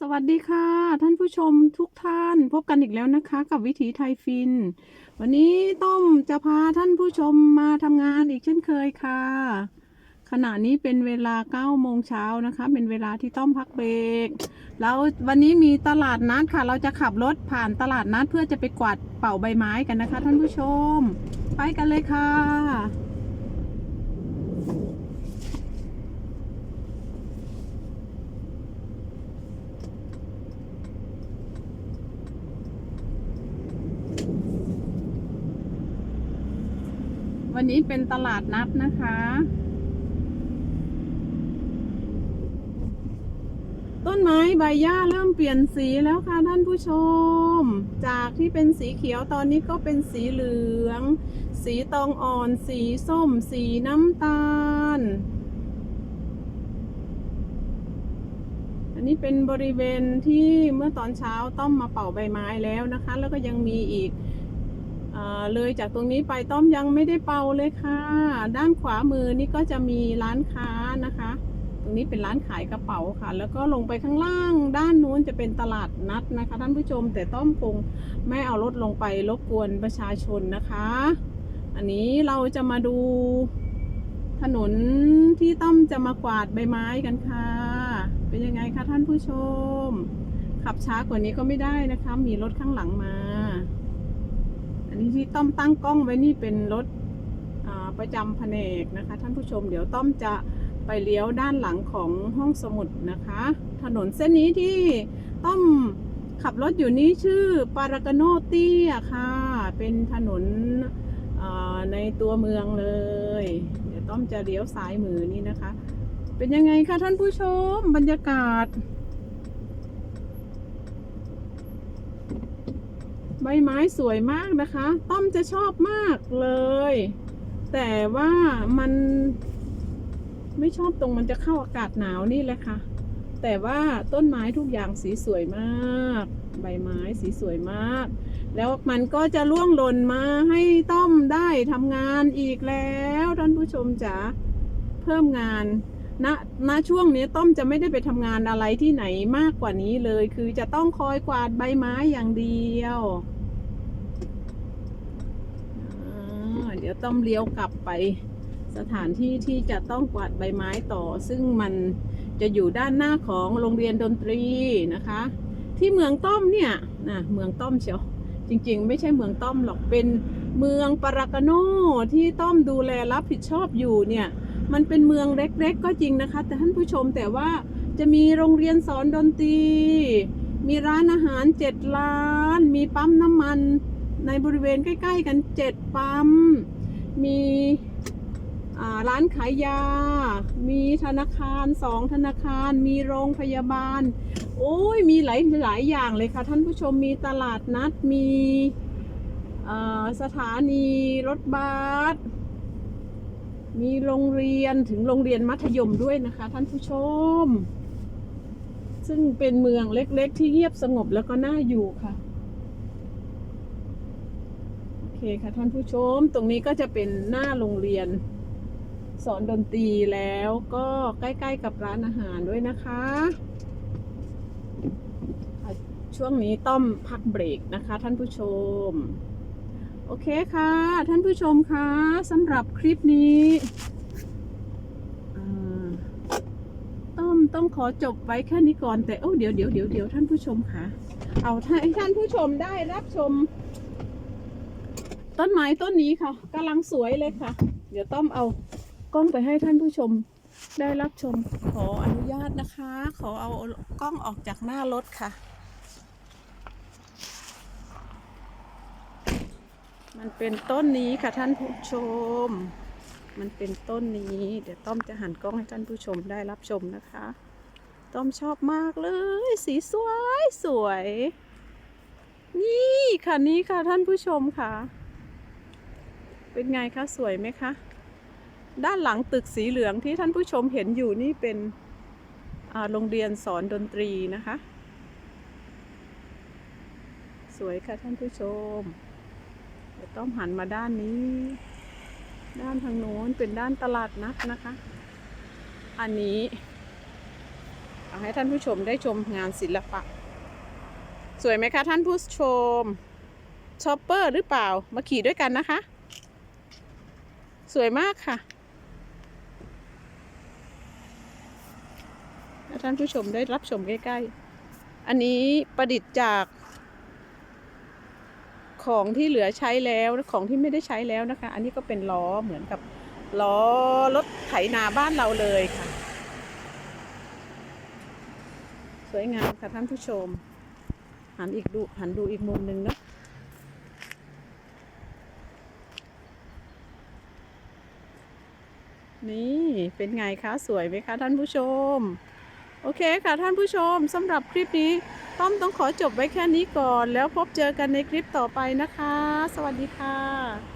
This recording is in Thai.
สวัสดีค่ะ ท่านผู้ชมทุกท่านพบกันอีกแล้วนะคะ กับวิถีไทยฟิน วันนี้ต้อมจะพาท่านผู้ชมมาทำงานอีกเช่นเคยค่ะ ขณะนี้เป็นเวลา9โมงเช้านะคะ เป็นเวลาที่ต้อมพักเบรกแล้ววันนี้มีตลาดนัดค่ะ เราจะขับรถผ่านตลาดนัดเพื่อจะไปกวาดเป่าใบไม้กันนะคะ ท่านผู้ชม ไปกันเลยค่ะ วันนี้เป็นตลาดนัดนะคะ ต้นไม้ใบหญ้าเริ่มเปลี่ยนสีแล้วค่ะท่านผู้ชม จากที่เป็นสีเขียวตอนนี้ก็เป็นสีเหลือง สีตองอ่อน สีส้ม สีน้ำตาล อันนี้เป็นบริเวณที่เมื่อตอนเช้าต้อมมาเป่าใบไม้แล้วนะคะ แล้วก็ยังมีอีก เลยจากตรงนี้ไปต้อมยังไม่ได้เป่าเลยค่ะ ด้านขวามือนี่ก็จะมีร้านค้านะคะ ตรงนี้เป็นร้านขายกระเป๋าค่ะ แล้วก็ลงไปข้างล่าง ด้านนู้นจะเป็นตลาดนัดนะคะ ท่านผู้ชม แต่ต้อมคงไม่เอารถลงไปรบกวนประชาชนนะคะ อันนี้เราจะมาดูถนนที่ต้อมจะมากวาดใบไม้กันค่ะ เป็นยังไงคะท่านผู้ชม ขับช้ากว่านี้ก็ไม่ได้นะคะ มีรถข้างหลังมา นนี้ที่ต้อมตั้งกล้องไว้นี่เป็นรถประจำแผนกนะคะ ท่านผู้ชมเดี๋ยวต้อมจะไปเลี้ยวด้านหลังของห้องสมุดนะคะ ถนนเส้นนี้ที่ต้อมขับรถอยู่นี้ชื่อปารากโนตียค่ะ เป็นถนนในตัวเมืองเลย เดี๋ยวต้อมจะเลี้ยวซ้ายมือนี่นะคะ เป็นยังไงคะท่านผู้ชมบรรยากาศ ใบไม้สวยมากนะคะ ต้อมจะชอบมากเลย แต่ว่ามัน ไม่ชอบตรงมันจะเข้าอากาศหนาวนี่แหละค่ะ แต่ว่าต้นไม้ทุกอย่างสีสวยมาก ใบไม้สีสวยมาก แล้วมันก็จะล่วงหล่นมาให้ต้อมได้ทำงานอีกแล้วท่านผู้ชมจ๋าเพิ่มงานณณช่วงนี้ต้อมจะไม่ได้ไปทำงานอะไรที่ไหนมากกว่านี้เลย คือจะต้องคอยกวาดใบไม้อย่างเดียวอ่าเดี๋ยวต้อมเลี้ยวกลับไปสถานที่ที่จะต้องกวาดใบไม้ต่อ ซึ่งมันจะอยู่ด้านหน้าของโรงเรียนดนตรีนะคะ ที่เมืองต้อมเนี่ยนะเมืองต้อมเชียวจริงๆ ไม่ใช่เมืองต้อมหรอกเป็นเมืองปารากโนที่ต้อมดูแลรับผิดชอบอยู่เนี่ยมันเป็นเมืองเล็กๆ ก็จริงนะคะ แต่ท่านผู้ชมแต่ว่าจะมีโรงเรียนสอนดนตรี มีร้านอาหารเจ็ดร้าน มีปั๊มน้ำมัน ในบริเวณใกล้ ๆ กันเจ็ดปั๊ม มีร้านขายยา มีธนาคารสองธนาคาร มีโรงพยาบาล โอ้ย มีหลายหลายอย่างเลยค่ะ ท่านผู้ชม มีตลาดนัด มีสถานีรถบัส มีโรงเรียนถึงโรงเรียนมัธยมด้วยนะคะ ท่านผู้ชม ซึ่งเป็นเมืองเล็กๆที่เงียบสงบแล้วก็น่าอยู่ค่ะ โอเคค่ะท่านผู้ชม ตรงนี้ก็จะเป็นหน้าโรงเรียน สอนดนตรีแล้วก็ใกล้ๆกับร้านอาหารด้วยนะคะ ช่วงนี้ต้อมพักเบรกนะคะ ท่านผู้ชม โอเคค่ะ ท่านผู้ชมคะสำหรับคลิปนี้ต้อมต้องขอจบไว้แค่นี้ก่อนแต่โอ้เดี๋ยวเดี๋ยวเดี๋ยวเดี๋ยวท่านผู้ชมค่ะ เอาให้ท่านผู้ชมได้รับชม ต้นไม้ต้นนี้ค่ะกำลังสวยเลยค่ะ เดี๋ยวต้อมเอากล้องไปให้ท่านผู้ชมได้รับชมขออนุญาตนะคะ ขอเอากล้องออกจากหน้ารถค่ะ มันเป็นต้นนี้ค่ะท่านผู้ชม มันเป็นต้นนี้ เดี๋ยวต้อมจะหันกล้องให้ท่านผู้ชมได้รับชมนะคะ ต้อมชอบมากเลย สีสวยสวย นี่ค่ะนี่ค่ะท่านผู้ชมค่ะ เป็นไงคะสวยไหมคะ ด้านหลังตึกสีเหลืองที่ท่านผู้ชมเห็นอยู่นี่เป็นโรงเรียนสอนดนตรีนะคะ สวยค่ะท่านผู้ชมเดี๋ยวต้องหันมาด้านนี้ ด้านทางโน้นเป็นด้านตลาดนัดนะคะ อันนี้เอาให้ท่านผู้ชมได้ชมงานศิลปะ สวยไหมคะท่านผู้ชมชอปเปอร์หรือเปล่ามาขี่ด้วยกันนะคะ สวยมากค่ะท่านผู้ชมได้รับชมใกล้ๆ อันนี้ประดิษฐ์จาก ของที่เหลือใช้แล้วของที่ไม่ได้ใช้แล้วนะคะ อันนี้ก็เป็นล้อเหมือนกับล้อรถไถนาบ้านเราเลยค่ะ สวยงามค่ะท่านผู้ชม หันอีกดูหันดูอีกมุมหนึ่งเนาะ นี่เป็นไงคะสวยไหมคะท่านผู้ชม โอเคค่ะท่านผู้ชมสำหรับคลิปนี้ ต้อมต้องขอจบไว้แค่นี้ก่อน แล้วพบเจอกันในคลิปต่อไปนะคะ สวัสดีค่ะ